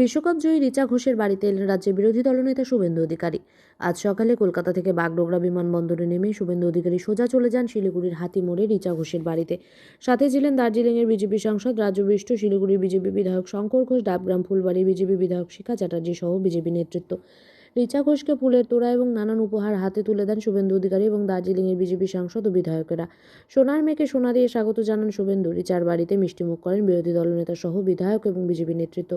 বিশ্বকাপ জয়ী রিচা ঘোষের বাড়িতে এলেন রাজ্যের বিরোধী দলনেতা শুভেন্দু অধিকারী। আজ সকালে কলকাতা থেকে বাগডোগরা বিমানবন্দরে নেমে শুভেন্দু অধিকারী সোজা চলে যান শিলিগুড়ির হাতিমোড়ে রিচা ঘোষের বাড়িতে। সাথে ছিলেন দার্জিলিংয়ের বিজেপি সাংসদ রাজু বিষ্ট শিলিগুড়ির বিজেপি বিধায়ক শঙ্কর ঘোষ, ডাবগ্রাম ফুলবাড়ি বিজেপি বিধায়ক শিখা চ্যাটার্জি সহ বিজেপি নেতৃত্ব। রিচা ঘোষকে ফুলের তোড়া এবং নানান উপহার হাতে তুলে দেন শুভেন্দু অধিকারী এবং দার্জিলিংয়ের বিজেপি সাংসদ ও বিধায়কেরা। সোনার মেয়েকে সোনা দিয়ে স্বাগত জানান শুভেন্দু। রিচার বাড়িতে মিষ্টিমুখ করেন বিরোধী দলনেতা সহ বিধায়ক এবং বিজেপি নেতৃত্ব।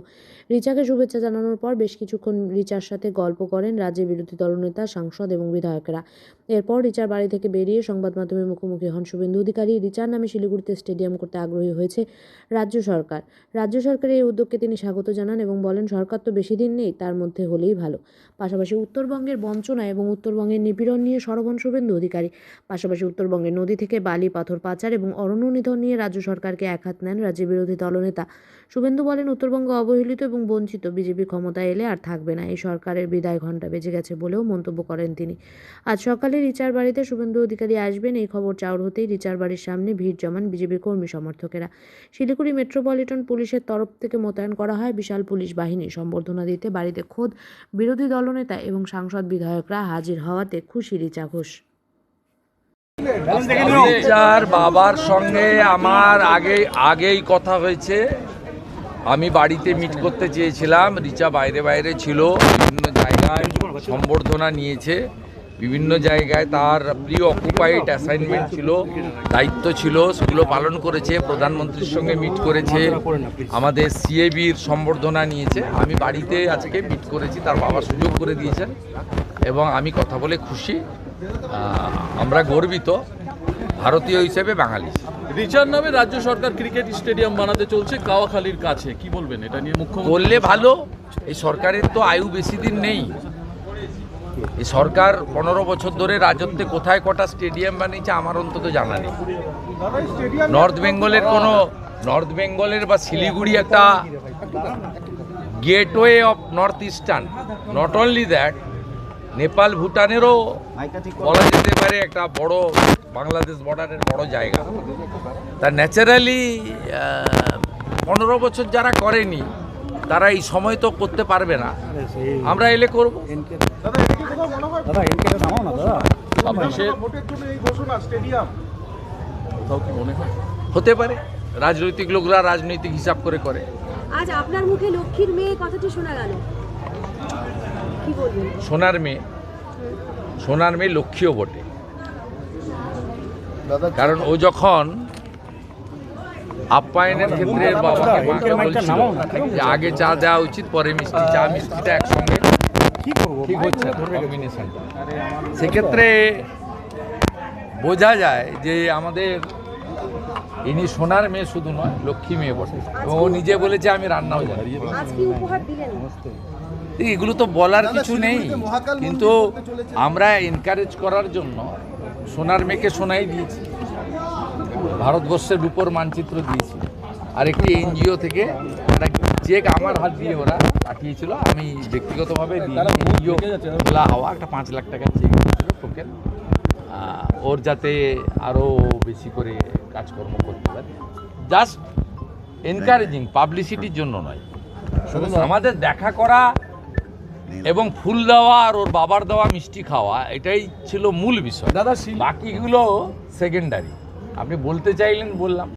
রিচাকে শুভেচ্ছা জানানোর পর বেশ কিছুক্ষণ রিচার সাথে গল্প করেন রাজ্যের বিরোধী দলনেতা, সাংসদ এবং বিধায়কেরা। এরপর রিচার বাড়ি থেকে বেরিয়ে সংবাদ মাধ্যমের মুখোমুখি হন শুভেন্দু অধিকারী। রিচার নামে শিলিগুড়িতে স্টেডিয়াম করতে আগ্রহী হয়েছে রাজ্য সরকার। রাজ্য সরকারের এই উদ্যোগকে তিনি স্বাগত জানান এবং বলেন, সরকার তো বেশি দিন নেই, তার মধ্যে হলেই ভালো। পাশাপাশি উত্তরবঙ্গের বঞ্চনা এবং উত্তরবঙ্গের নিপীড়ন নিয়ে সরবন শুভেন্দু অধিকারী। পাশাপাশি উত্তরবঙ্গের নদী থেকে বালি, পাথর, পাচার এবং অরণ্য নিধন নিয়ে রাজ্য সরকারকে একহাত নেন রাজ্যের বিরোধী দলনেতা। শুভেন্দু বলেন, উত্তরবঙ্গ অবহেলিত এবং বঞ্চিত বিজেপি ক্ষমতায় এলে আর থাকবে না। এই সরকারের বিদায় ঘণ্টা বেজে গেছে বলেও মন্তব্য করেন তিনি। আজ সকালে রিচার বাড়িতে শুভেন্দু অধিকারী আসবেন। এই খবর চাউর হতেই রিচার বাড়ির সামনে ভিড় জমান বিজেপি কর্মী সমর্থকেরা। শিলিগুড়ি মেট্রোপলিটন পুলিশের তরফ থেকে মোতায়েন করা হয় বিশাল পুলিশ বাহিনী। সম্বর্ধনা দিতে বাড়িতে খোদ বিরোধী দলনেতা এবং সাংসদ বিধায়করা হাজির হওয়াতে খুশি রিচা ঘোষ। রিচার বাবার সঙ্গে আমার আগে, আগেই কথা হয়েছে। আমি বাড়িতে মিট করতে চেয়েছিলাম। রিচা বাইরে বাইরে ছিল, বিভিন্ন জায়গায় সম্বর্ধনা নিয়েছে। বিভিন্ন জায়গায় তার প্রি অকুপাইড অ্যাসাইনমেন্ট ছিল দায়িত্ব ছিল সেগুলো পালন করেছে প্রধানমন্ত্রীর সঙ্গে মিট করেছে আমাদের সিএবির সম্বর্ধনা নিয়েছে। আমি বাড়িতে আজকে মিট করেছি তার বাবা সুযোগ করে দিয়েছেন এবং আমি কথা বলে খুশি। আমরা গর্বিত ভারতীয় হিসেবে বাঙালি। রিচার নামে রাজ্য সরকার ক্রিকেট স্টেডিয়াম বানাতে চলছে কাওয়াখালীর কাছে কি বলবেন? এটা নিয়ে মুখ্য করলে ভালো এই সরকারের তো আয়ু বেশি দিন নেই। সরকার পনেরো বছর ধরে রাজত্বে কোথায় কটা স্টেডিয়াম বানিয়েছে আমার অন্তত জানা নেই। নর্থ বেঙ্গলের কোনো নর্থ বেঙ্গলের বা শিলিগুড়ি একটা gateway of north eastern not only that Nepal ভুটানেরও বলা যেতে পারে একটা বড় বাংলাদেশ বর্ডারের বড় জায়গা। তা ন্যাচারালি পনেরো বছর যারা করেনি, তারা এই সময় তো করতে পারবে না। আমরা এলে করব? ছাব্বিশে কোথাও কি মনে হয়? হতে পারে। রাজনৈতিক লোকরা রাজনৈতিক হিসাব করে করে। আজ আপনার মুখে লক্ষ্মীর মেয়ে কথাটি শোনা গেল। কি বলবেন? সোনার মেয়ে। সোনার মেয়ে লক্ষ্মীও বটে। কারণ ও যখন আপ্যায়নের ক্ষেত্রে বাবাকে মাকে বলছিল যে আগে চা দেওয়া উচিত পরে মিষ্টি চা মিষ্টিটা একসঙ্গে। ঠিক হচ্ছে কম্বিনেশনটা সেক্ষেত্রে বোঝা যায় যে আমাদের ইনি সোনার মেয়ে শুধু নয় লক্ষ্মী মেয়ে বটে। এবং ও নিজে বলেছে আমি রান্নাও জানি। আজ কি উপহার দিলেন। এগুলো তো বলার কিছু নেই। কিন্তু আমরা এনকারেজ করার জন্য সোনার মেয়েকে সোনাই দিয়েছি। ভারতবর্ষের উপর মানচিত্র দিয়েছি। আর একটি এনজিও থেকে একটা চেক আমার হাত দিয়ে ওরা পাঠিয়েছিল। আমি ব্যক্তিগতভাবে এনজিও খোলা হওয়া একটা পাঁচ লাখ টাকার চেক দিয়েছিল টোকেন ওর যাতে আরও বেশি করে কাজকর্ম করতে পারে। জাস্ট এনকারেজিং পাবলিসিটির জন্য নয়। আমাদের দেখা করা এবং ফুল দেওয়া আর ওর বাবার দেওয়া মিষ্টি খাওয়া এটাই ছিল মূল বিষয়। দাদা বাকিগুলো সেকেন্ডারি আপনি বলতে চাইলেন বললাম।